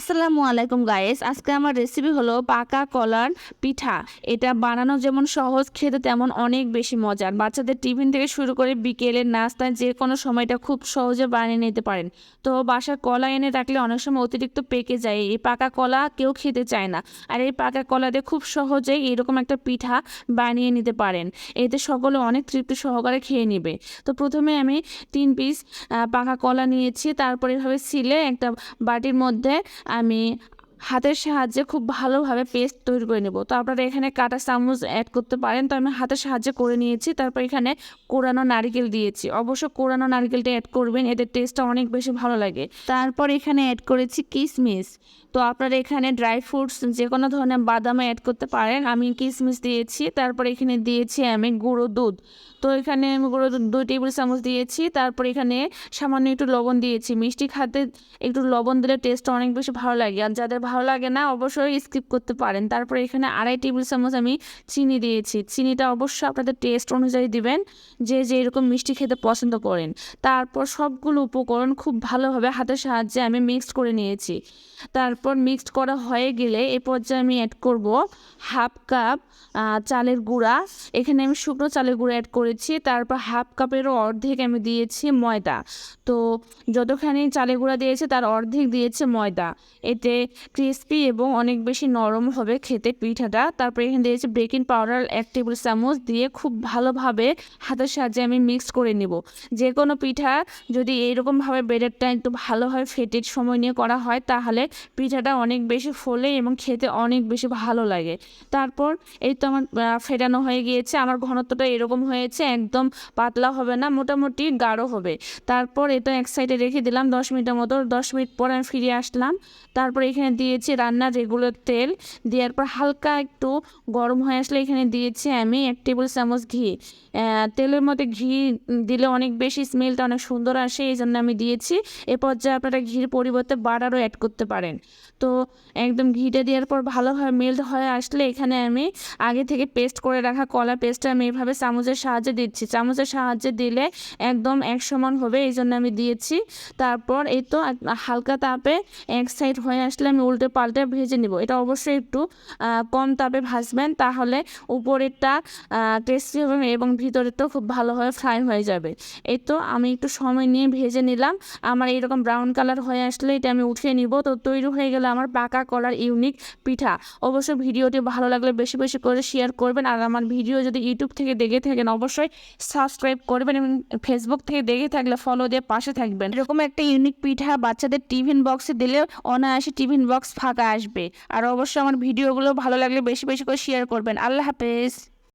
আসসালামু আলাইকুম গায়েস আজকে আমার রেসিপি হলো পাকা কলার পিঠা। এটা বানানো যেমন সহজ, খেতে তেমন অনেক বেশি মজার। বাচ্চাদের টিফিন থেকে শুরু করে বিকেলের নাস্তায় যে কোনো সময়টা খুব সহজে বানিয়ে নিতে পারেন। তো বাসার কলা এনে রাখলে অনেক সময় অতিরিক্ত পেকে যায়। এই পাকা কলা কেউ খেতে চায় না। আর এই পাকা কলা দিয়ে খুব সহজেই এরকম একটা পিঠা বানিয়ে নিতে পারেন। এতে সকলে অনেক তৃপ্তি সহকারে খেয়ে নেবে। তো প্রথমে আমি তিন পিস পাকা কলা নিয়েছি। তারপরে এভাবে সিলে একটা বাটির মধ্যে আমি হাতের সাহায্যে খুব ভালোভাবে পেস্ট তৈরি করে নেব। তো আপনারা এখানে কাটা চামচ অ্যাড করতে পারেন। তো আমি হাতের সাহায্যে করে নিয়েছি। তারপর এখানে কোরানো নারকেল দিয়েছি। অবশ্য কোরানো নারকেলটা অ্যাড করবেন, এদের টেস্টটা অনেক বেশি ভালো লাগে। তারপর এখানে অ্যাড করেছি কিশমিশ তো আপনারা এখানে ড্রাই ফ্রুটস যে কোনো ধরনের বাদামে অ্যাড করতে পারেন। আমি কিশমিশ দিয়েছি। তারপর এখানে দিয়েছি আমি গুঁড়ো দুধ। তো এখানে আমি গুঁড়ো দুধ দুই টেবিল চামচ দিয়েছি। তারপর এখানে সামান্য একটু লবণ দিয়েছি। মিষ্টি খাতে একটু লবণ দিলে টেস্টটা অনেক বেশি ভালো লাগে। আর যাদের ভালো লাগে না, অবশ্যই স্কিপ করতে পারেন। তারপর এখানে আড়াই টেবিল চামচ আমি চিনি দিয়েছি। চিনিটা অবশ্যই আপনাদের টেস্ট অনুযায়ী দিবেন, যে যে এরকম মিষ্টি খেতে পছন্দ করেন। তারপর সবগুলো উপকরণ খুব ভালোভাবে হাতের সাহায্যে আমি মিক্সড করে নিয়েছি। তারপর মিক্সড করা হয়ে গেলে এ পর্যায়ে আমি অ্যাড করব হাফ কাপ চালের গুঁড়া। এখানে আমি শুকনো চালের গুঁড়া অ্যাড করেছি। তারপর হাফ কাপেরও অর্ধেক আমি দিয়েছি ময়দা। তো যতখানি চালের গুঁড়া দিয়েছে, তার অর্ধেক দিয়েছে ময়দা। এতে ক্রিস্পি এবং অনেক বেশি নরম হবে খেতে পিঠাটা। তারপর এখানে দিয়েছি বেকিং পাউডার এক টেবিল চামচ দিয়ে খুব ভালোভাবে হাতের সাহায্যে আমি মিক্স করে নিব। যে কোনো পিঠা যদি এইরকমভাবে বেডেরটা একটু ভালোভাবে ফেটে সময় নিয়ে করা হয়, তাহলে পিঠাটা অনেক বেশি ফোলে এবং খেতে অনেক বেশি ভালো লাগে। তারপর এই তো আমার ফেটানো হয়ে গিয়েছে। আমার ঘনত্বটা এরকম হয়েছে, একদম পাতলা হবে না, মোটামুটি গাঢ় হবে। তারপর এটা এক সাইডে রেখে দিলাম দশ মিনিটের মতো। দশ মিনিট পর আমি ফিরে আসলাম। তারপর এখানে দিয়েছি রান্নার রেগুলার তেল। দেওয়ার পর হালকা একটু গরম হয়ে আসলে এখানে দিয়েছি আমি এক টেবিল চামচ ঘি। তেলের মধ্যে ঘি দিলে অনেক বেশি স্মেলটা অনেক সুন্দর আসে এই জন্য আমি দিয়েছি। এ পর্যায়ে আপনারা ঘির পরিবর্তে বাটারও অ্যাড করতে পারেন। তো একদম ঘিটা দেওয়ার পর ভালোভাবে মেল্ট হয়ে আসলে এখানে আমি আগে থেকে পেস্ট করে রাখা কলা পেস্টটা আমি এভাবে চামচের সাহায্যে দিচ্ছি। চামচের সাহায্যে দিলে একদম এক সমান হবে এই জন্য আমি দিয়েছি। তারপর এই তো হালকা তাপে এক সাইড হয়ে আসলে আমি উল্টে পাল্টে ভেজে নিব। এটা অবশ্যই একটু কম তাপে ভাজবেন, তাহলে উপরেরটা টেস্টি হবে এবং ভিতরেরটাও খুব ভালোভাবে ফ্রাই হয়ে যাবে। এই তো আমি একটু সময় নিয়ে ভেজে নিলাম। আমার এইরকম ব্রাউন কালার হয়ে আসলে এটা আমি উঠিয়ে নিব। তো তৈরি হয়ে গেলে আমার পাকা কলার ইউনিক পিঠা। অবশ্যই ভিডিওটি ভালো লাগলে বেশি বেশি করে শেয়ার করবেন। আর আমার ভিডিও যদি ইউটিউব থেকে দেখে থাকেন, অবশ্যই সাবস্ক্রাইব করবেন এবং ফেসবুক থেকে দেখে থাকলে ফলো দিয়ে পাশে থাকবেন। এরকম একটা ইউনিক পিঠা বাচ্চাদের টিফিন বক্সে দিলে অনায়াসে টিফিন ফাঁকা আসবে। আর অবশ্যই আমার ভিডিওগুলো ভালো লাগলে বেশি বেশি করে শেয়ার করবেন। আল্লাহ হাফেজ।